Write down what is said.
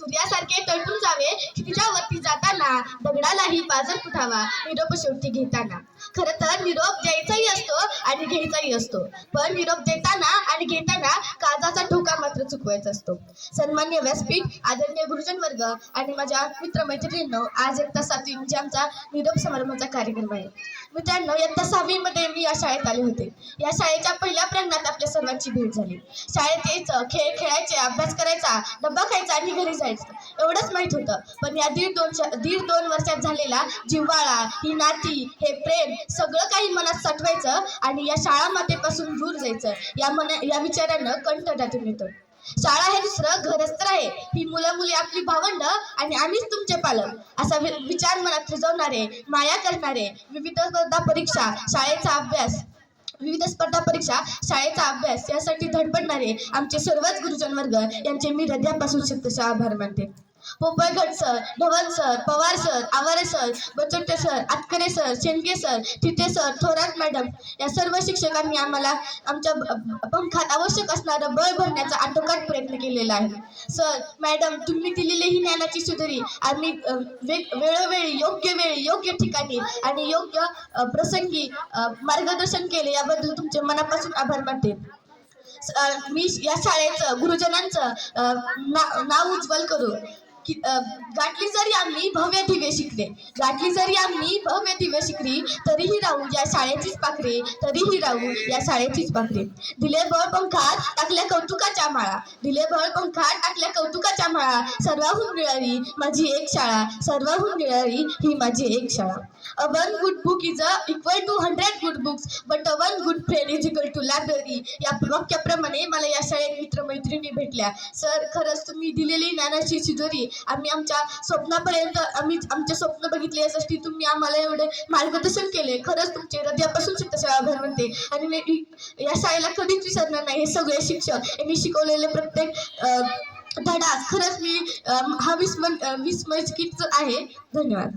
सूर्यासारखे टळटून जावे क्षितिजावरती जाताना दगडालाही बाजार फुटावा निरोप शेवटी घेताना. खर तर निरोप द्यायचाही असतो आणि घ्यायचाही असतो. पण निरोप देताना आणि घेताना काजाचा ठोका चुकवायचा असतो. सन्मान्य व्यासपीठ आदरणीय गुरुजन वर्ग आणि माझ्या मित्रमैत्रिणींनो आज इयत्ता सातवी म्हणजे आमचा निरोप समारंभाचा कार्यक्रम आहे. मित्रांनो इयत्ता सहावीमध्ये मी या शाळेत आले होते. या शाळेच्या पहिल्या प्रांगणात आपल्या सर्वांची भेट झाली. शाळेत यायचं खेळ खेळायचे अभ्यास करायचा डब्बा खायचा आणि घरी जायचं. एवढंच माहीत होतं. पण या दीड दोन दीड दोन वर्षात झालेला जिव्हाळा ही नाती हे प्रेम सगळं काही मनात साठवायचं आणि या शाळा मातेपासून दूर जायचं. या मना या विचारानं कंठ दाटून येतं. शाळा हे दुसरं घरच तर आहे. ही मुलं मुली आपली भावंड आणि आम्हीच तुमचे पालक. असा वि- विचार मनात रुजवणारे माया करणारे विविध स्पर्धा परीक्षा शाळेचा अभ्यास. विविध स्पर्धा परीक्षा शाळेचा अभ्यास. यासाठी धडपडणारे आमचे सर्वच गुरुजन वर्ग यांचे मी हृदयापासून शब्दशः आभार मानते. Popalgad sir Dhawan sir Pawar sir Aware sir Bachote sir Atkare sir Shendke sir Thite sir Thorat madam या सर्व शिक्षकांनी आम्हाला आमच्या पंखात आवश्यक असणारं बळ भरण्याचा आटोकाट प्रयत्न केलेला आहे. सर मॅडम तुम्ही दिलेली ही ज्ञानाची सुधारी आम्ही वेग वेळोवेळी योग्य वेळी योग्य ठिकाणी आणि योग्य प्रसंगी मार्गदर्शन केले याबद्दल तुमचे मनापासून आभार मानते. मी या शाळेचं गुरुजनांचं ना- नाव उज्ज्वल करू. गाठली जरी आम्ही भव्य दिवे शिकले गाठली जरी आम्ही भव्य दिवे शिकली तरीही राहू या शाळेचीच पाखरे तरीही राहू या शाळेचीच पाखरे. दिले बळ पंखात टाकल्या कौतुकाच्या माळा. दिले बळ पंखात टाकल्या कौतुकाच्या माळा. सर्वाहून मिळाली माझी एक शाळा. सर्वाहून मिळाली ही माझी एक शाळा. A one good book is a equal to hundred good books but a one good friend is equal to library या वाक्याप्रमाणे मला या शाळेत मित्रमैत्रिणी भेटल्या. सर खरंच तुम्ही दिलेली ज्ञानाची शिदोरी आम्ही आमच्या स्वप्नापर्यंत आम्ही आमचे स्वप्न बघितले यासाठी तुम्ही आम्हाला एवढे मार्गदर्शन केले. खरंच तुमचे हृदयापासून तसे आभार म्हणते आणि मी या शाळेला कधीच विसरणार नाही. हे सगळे शिक्षक यांनी शिकवलेले प्रत्येक धडा. खरंच मी हा विस्मय विस्मयचित आहे. धन्यवाद.